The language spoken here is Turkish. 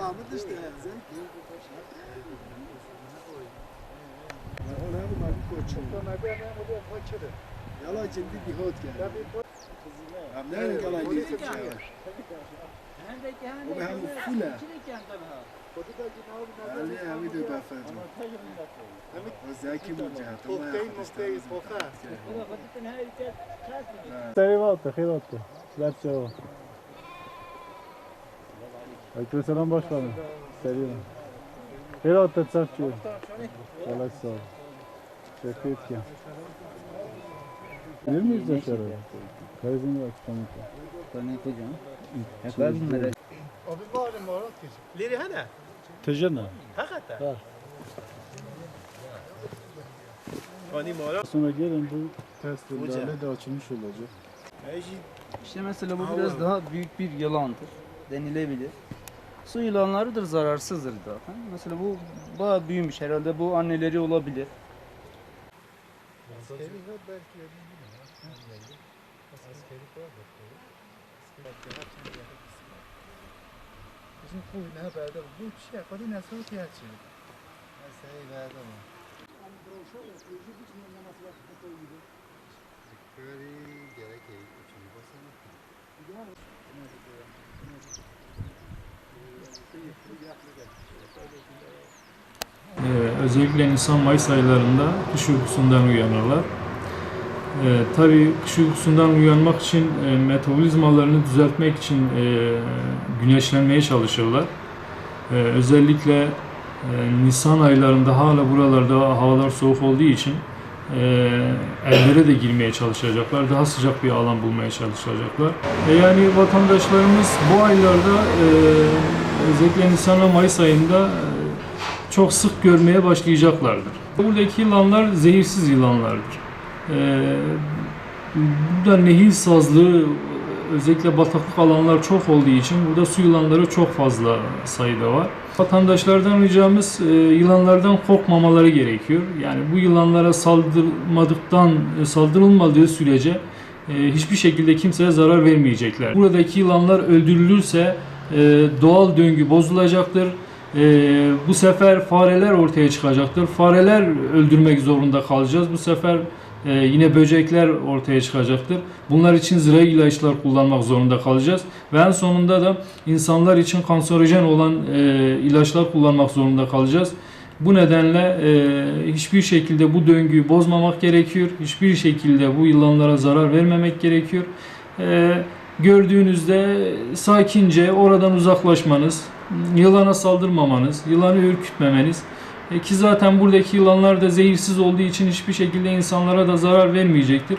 Ahmet işte sen. Ona bu mavi koçum. Yala şimdi bir hot gel. Nerede kalan gidecek ya? O hem fula. Ali Hamid Bafat. O zaki mucahat. O Eyvallah, eyvallah. Lepçe o. Aleyküm selam başkanım. Selam. Eyvallah, çarçıyor. Allah sağ ol. Teşekkür ederim. Bilir miyiz dışarı? Kayızın var, tanıtı. Leri hana? Tecena. Hakikaten. Ha. Hani. Sonra gelin bu testlerle de açılmış olacak. İşte mesela bu biraz daha büyük bir yılandır denilebilir. Su yılanlarıdır zararsızdır zaten. Mesela bu bayağı büyümüş herhalde bu anneleri olabilir. Bizim kuyuna haberde bu şey kadın nasıl kıyacı? Ee, özellikle Nisan-Mayıs aylarında kış uykusundan uyanırlar. Ee, tabii kış uykusundan uyanmak için e, metabolizmalarını düzeltmek için e, güneşlenmeye çalışırlar. Ee, özellikle e, Nisan aylarında hala buralarda havalar soğuk olduğu için e, evlere de girmeye çalışacaklar. Daha sıcak bir alan bulmaya çalışacaklar. E, yani vatandaşlarımız bu aylarda e, özellikle Nisan ve Mayıs ayında e, çok sık görmeye başlayacaklardır. Buradaki yılanlar zehirsiz yılanlardır. Ee, burada nehir sazlığı özellikle bataklık alanlar çok olduğu için burada su yılanları çok fazla sayıda var. Vatandaşlardan ricamız e, yılanlardan korkmamaları gerekiyor. Yani bu yılanlara saldırmadıktan e, saldırılmadığı sürece e, hiçbir şekilde kimseye zarar vermeyecekler. Buradaki yılanlar öldürülürse e, doğal döngü bozulacaktır. Ee, bu sefer fareler ortaya çıkacaktır. Fareler öldürmek zorunda kalacağız. Bu sefer e, yine böcekler ortaya çıkacaktır. Bunlar için zira ilaçlar kullanmak zorunda kalacağız. Ve en sonunda da insanlar için kanserojen olan e, ilaçlar kullanmak zorunda kalacağız. Bu nedenle e, hiçbir şekilde bu döngüyü bozmamak gerekiyor. Hiçbir şekilde bu yılanlara zarar vermemek gerekiyor. E, gördüğünüzde sakince oradan uzaklaşmanız, yılana saldırmamanız, yılanı ürkütmemeniz e, ki zaten buradaki yılanlar da zehirsiz olduğu için hiçbir şekilde insanlara da zarar vermeyecektir.